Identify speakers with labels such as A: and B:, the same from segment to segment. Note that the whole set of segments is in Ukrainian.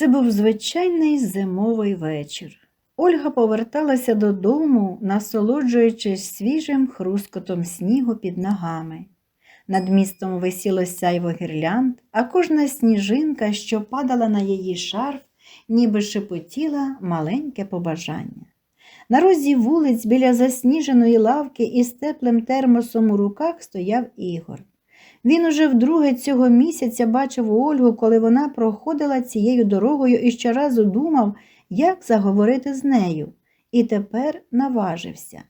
A: Це був звичайний зимовий вечір. Ольга поверталася додому, насолоджуючись свіжим хрускотом снігу під ногами. Над містом висіло сяйво гірлянд, а кожна сніжинка, що падала на її шарф, ніби шепотіла маленьке побажання. На розі вулиць біля засніженої лавки із теплим термосом у руках стояв Ігор. Він уже вдруге цього місяця бачив Ольгу, коли вона проходила цією дорогою і щоразу думав, як заговорити з нею, і тепер наважився.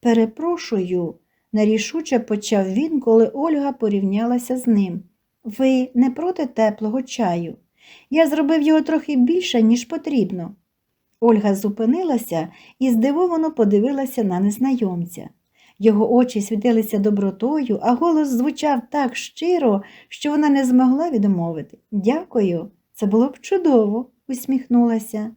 A: Перепрошую, нерішуче почав він, коли Ольга порівнялася з ним. Ви не проти теплого чаю? Я зробив його трохи більше, ніж потрібно. Ольга зупинилася і здивовано подивилася на незнайомця. Його очі світилися добротою, а голос звучав так щиро, що вона не змогла відмовити. Дякую, це було б чудово, усміхнулася.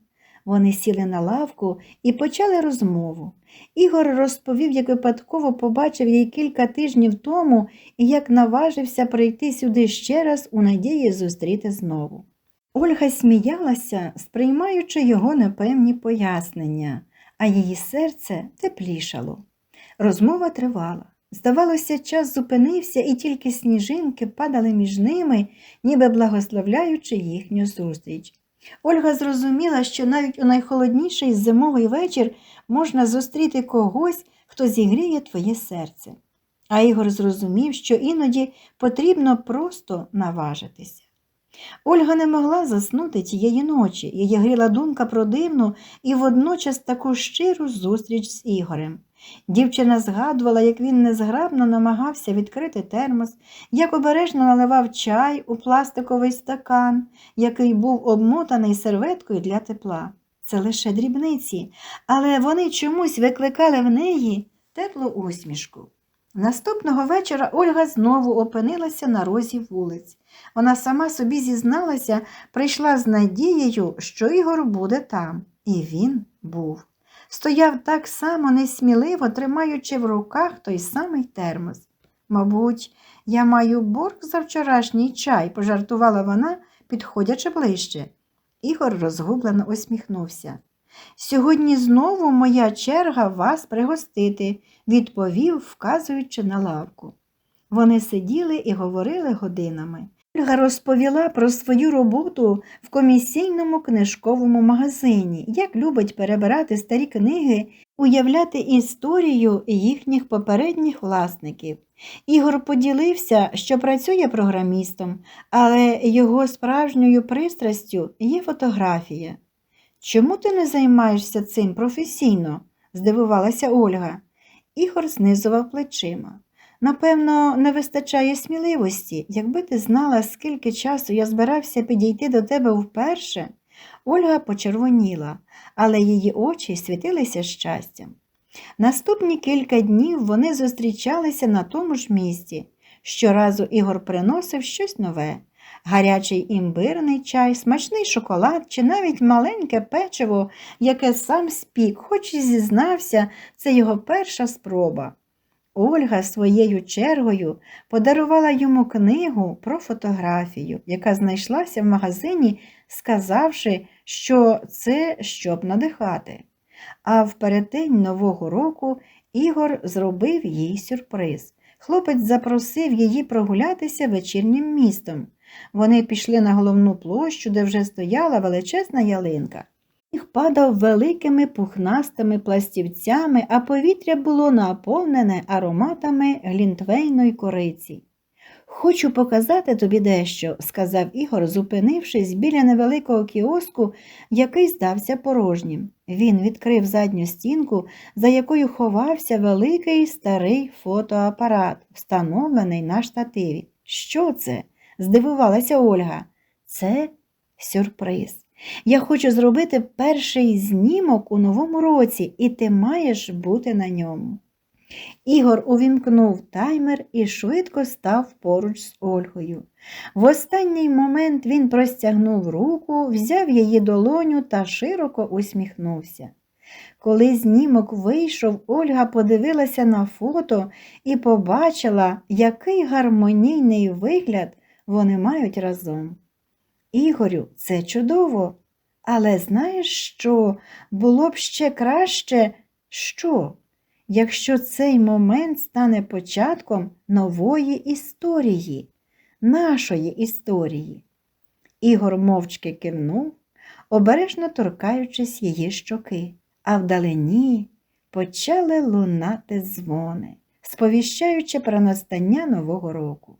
A: Вони сіли на лавку і почали розмову. Ігор розповів, як випадково побачив її кілька тижнів тому і як наважився прийти сюди ще раз у надії зустріти знову. Ольга сміялася, сприймаючи його непевні пояснення, а її серце теплішало. Розмова тривала. Здавалося, час зупинився, і тільки сніжинки падали між ними, ніби благословляючи їхню зустріч. Ольга зрозуміла, що навіть у найхолодніший зимовий вечір можна зустріти когось, хто зігріє твоє серце. А Ігор зрозумів, що іноді потрібно просто наважитися. Ольга не могла заснути тієї ночі, її гріла думка про дивну і водночас таку щиру зустріч з Ігорем. Дівчина згадувала, як він незграбно намагався відкрити термос, як обережно наливав чай у пластиковий стакан, який був обмотаний серветкою для тепла. Це лише дрібниці, але вони чомусь викликали в неї теплу усмішку. Наступного вечора Ольга знову опинилася на розі вулиць. Вона сама собі зізналася, прийшла з надією, що Ігор буде там, і він був. Стояв так само несміливо, тримаючи в руках той самий термос. Мабуть, я маю борг за вчорашній чай, пожартувала вона, підходячи ближче. Ігор розгублено усміхнувся. Сьогодні знову моя черга вас пригостити, відповів, вказуючи на лавку. Вони сиділи і говорили годинами. Ольга розповіла про свою роботу в комісійному книжковому магазині, як любить перебирати старі книги, уявляти історію їхніх попередніх власників. Ігор поділився, що працює програмістом, але його справжньою пристрастю є фотографія. Чому ти не займаєшся цим професійно? здивувалася Ольга. Ігор знизував плечима. Напевно, не вистачає сміливості. Якби ти знала, скільки часу я збирався підійти до тебе вперше, Ольга почервоніла, але її очі світилися щастям. Наступні кілька днів вони зустрічалися на тому ж місці. Щоразу Ігор приносив щось нове гарячий імбирний чай, смачний шоколад чи навіть маленьке печиво, яке сам спік, хоч і зізнався, це його перша спроба. Ольга своєю чергою подарувала йому книгу про фотографію, яка знайшлася в магазині, сказавши, що це щоб надихати. А в переддень Нового року Ігор зробив їй сюрприз. Хлопець запросив її прогулятися вечірнім містом. Вони пішли на головну площу, де вже стояла величезна ялинка. Їх падав великими пухнастими пластівцями, а повітря було наповнене ароматами глінтвейної кориці. Хочу показати тобі дещо, сказав Ігор, зупинившись біля невеликого кіоску, який здався порожнім. Він відкрив задню стінку, за якою ховався великий старий фотоапарат, встановлений на штативі. Що це? здивувалася Ольга. Це сюрприз. Я хочу зробити перший знімок у новому році, і ти маєш бути на ньому. Ігор увімкнув таймер і швидко став поруч з Ольгою. В останній момент він простягнув руку, взяв її долоню та широко усміхнувся. Коли знімок вийшов, Ольга подивилася на фото і побачила, який гармонійний вигляд вони мають разом. Ігорю, це чудово. Але знаєш що? Було б ще краще, що? Якщо цей момент стане початком нової історії, нашої історії. Ігор мовчки кивнув, обережно торкаючись її щоки, а вдалині почали лунати дзвони, сповіщаючи про настання Нового року.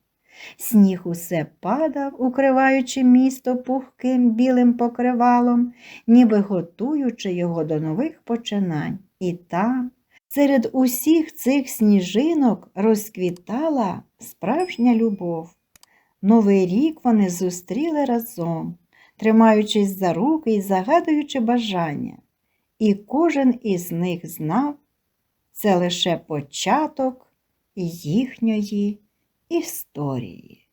A: Сніг усе падав, укриваючи місто пухким білим покривалом, ніби готуючи його до нових починань. І там, серед усіх цих сніжинок, розквітала справжня любов. Новий рік вони зустріли разом, тримаючись за руки і загадуючи бажання. І кожен із них знав, це лише початок їхньої історії.